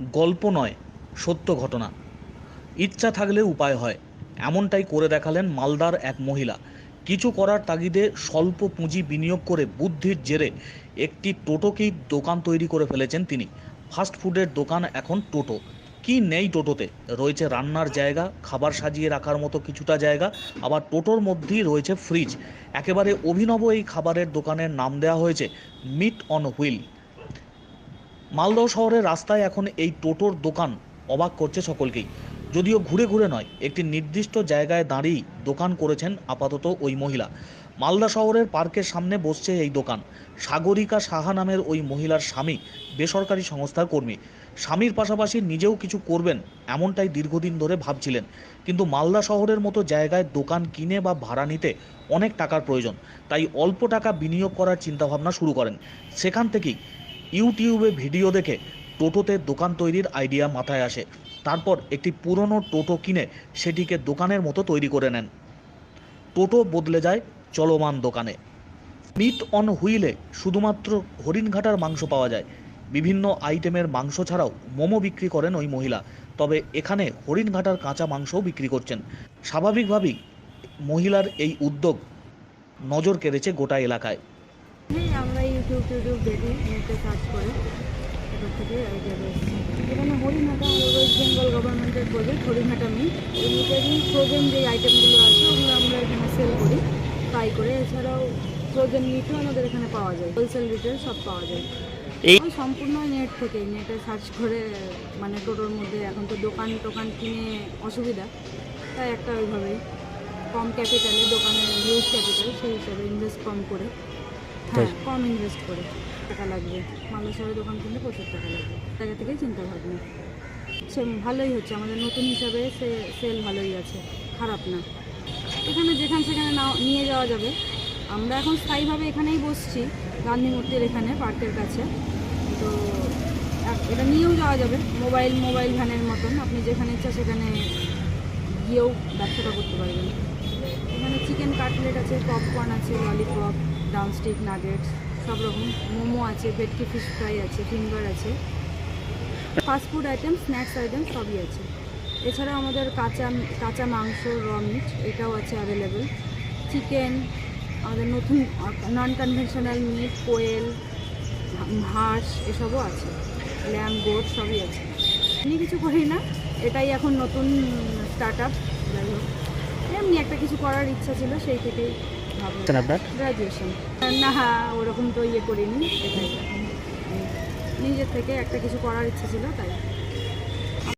গল্প নয়, সত্য ঘটনা। ইচ্ছা থাকলে উপায় হয়। এমনটাই করে দেখালেন মালদার এক মহিলা। কিছু করার তাগিদে স্বল্প পুঁজি বিনিয়োগ করে বুদ্ধির জেরে একটি টোটোকেই দোকান তৈরি করে ফেলেছেন তিনি। ফাস্ট ফুডের দোকান এখন টোটো। কি নেই টোটোতে? রয়েছে রান্নার জায়গা, খাবার সাজিয়ে রাখার মতো কিছুটা জায়গা, আবার টোটোর মধ্যেই রয়েছে ফ্রিজ। একেবারে অভিনব এই খাবারের দোকানের নাম দেওয়া হয়েছে, মিট অন হুইল। মালদহ শহরের রাস্তায় এখন এই টোটোর দোকান অবাক করছে সকলকেই। যদিও ঘুরে ঘুরে নয়, একটি নির্দিষ্ট জায়গায় দাঁড়িয়েই দোকান করেছেন আপাতত ওই মহিলা। মালদা শহরের পার্কের সামনে বসছে এই দোকান। সাগরিকা সাহা নামের ওই মহিলার স্বামী, বেসরকারি সংস্থার কর্মী। স্বামীর পাশাপাশি নিজেও কিছু করবেন এমনটাই দীর্ঘদিন ধরে ভাবছিলেন। কিন্তু মালদা শহরের মতো জায়গায় দোকান কিনে বা ভাড়া নিতে অনেক টাকার প্রয়োজন। তাই অল্প টাকা বিনিয়োগ করার চিন্তাভাবনা শুরু করেন। সেখান থেকেই ইউটিউবে ভিডিও দেখে টোটোতে দোকান তৈরির আইডিয়া মাথায় আসে। তারপর একটি পুরনো টোটো কিনে সেটিকে দোকানের মতো তৈরি করে নেন। টোটো বদলে যায় চলমান দোকানে। মিট অন হুইলে শুধুমাত্র হরিণঘাটার মাংস পাওয়া যায়। বিভিন্ন আইটেমের মাংস ছাড়াও মোমো বিক্রি করেন ওই মহিলা। তবে এখানে হরিণঘাটার কাঁচা মাংসও বিক্রি করছেন। স্বাভাবিকভাবেই মহিলার এই উদ্যোগ নজর কেড়েছে গোটা এলাকায়। হ্যাঁ আমরা ইউটিউব টিউটিউব দেখি নেটে সার্চ করে। এটার থেকে আইডিয়া পেয়েছি এখানে হরিণহাটা ওয়েস্ট বেঙ্গল গভর্নমেন্টের প্রজেক্ট হরিণহাটা মিট এই মিটেরই ফ্রোজেন যে আইটেমগুলো আছে ওগুলো আমরা এখানে সেল করি। ফ্রাই করে এছাড়াও ফ্রোজেন মিটও আমাদের এখানে পাওয়া যায়। হোলসেল রিটেল সব পাওয়া যায়। এই- সম্পূর্ণ নেট থেকে নেটে সার্চ করে মানে টোটোর মধ্যে এখন তো দোকান টোকান কিনে অসুবিধা। তাই একটা ওইভাবেই। কম ক্যাপিটালে দোকানের হিউজ ক্যাপিটাল সেই হিসাবে ইনভেস্ট কম করে। হ্যাঁ কম ইনভেস্ট করে। টাকা লাগবে। মালদা শহরে দোকান কিনলে প্রচুর টাকা লাগবে। জায়গা থেকেই চিন্তা ভাবনা। সে ভালোই হচ্ছে। আমাদের নতুন হিসাবে সে সেল ভালোই আছে। খারাপ না। এখানে যেখানে সেখানে নাও, নিয়ে যাওয়া যাবে। আমরা এখন স্থায়ীভাবে এখানেই বসছি। গান্ধী মূর্তির এখানে, পার্কের কাছে। তো এটা নিয়েও যাওয়া যাবে। মোবাইল মোবাইল ভ্যানের মতন। আপনি যেখানে ইচ্ছা সেখানে গিয়েও ব্যবসাটা করতে পারবেন। এখানে চিকেন কাটলেট আছে, পপকর্ন আছে, ললিপপ। ডাউনস্টিক নাগেটস, সব রকম মোমো আছে, ভেটকি ফিশ ফ্রাই আছে, ফিঙ্গার আছে। Fast food item snacks item সবই আছে। এছাড়া আমাদের কাঁচা কাঁচা মাংস র মিট এটাও আছে অ্যাভেলেবেল চিকেন আমাদের নতুন নন কনভেনশনাল মিট কোয়েল, হাঁস, এসবও আছে। ল্যাম গোট সবই আছে। এমনি কিছু করি না, এটাই এখন নতুন স্টার্ট আপ যাই হোক, এমনি একটা কিছু করার ইচ্ছা ছিল, সেই থেকেই আপনার গ্রাজুয়েশন না হ্যাঁ ওরকম তো ইয়ে করিনি এটাই নিজের থেকে একটা কিছু করার ইচ্ছে ছিল তাই।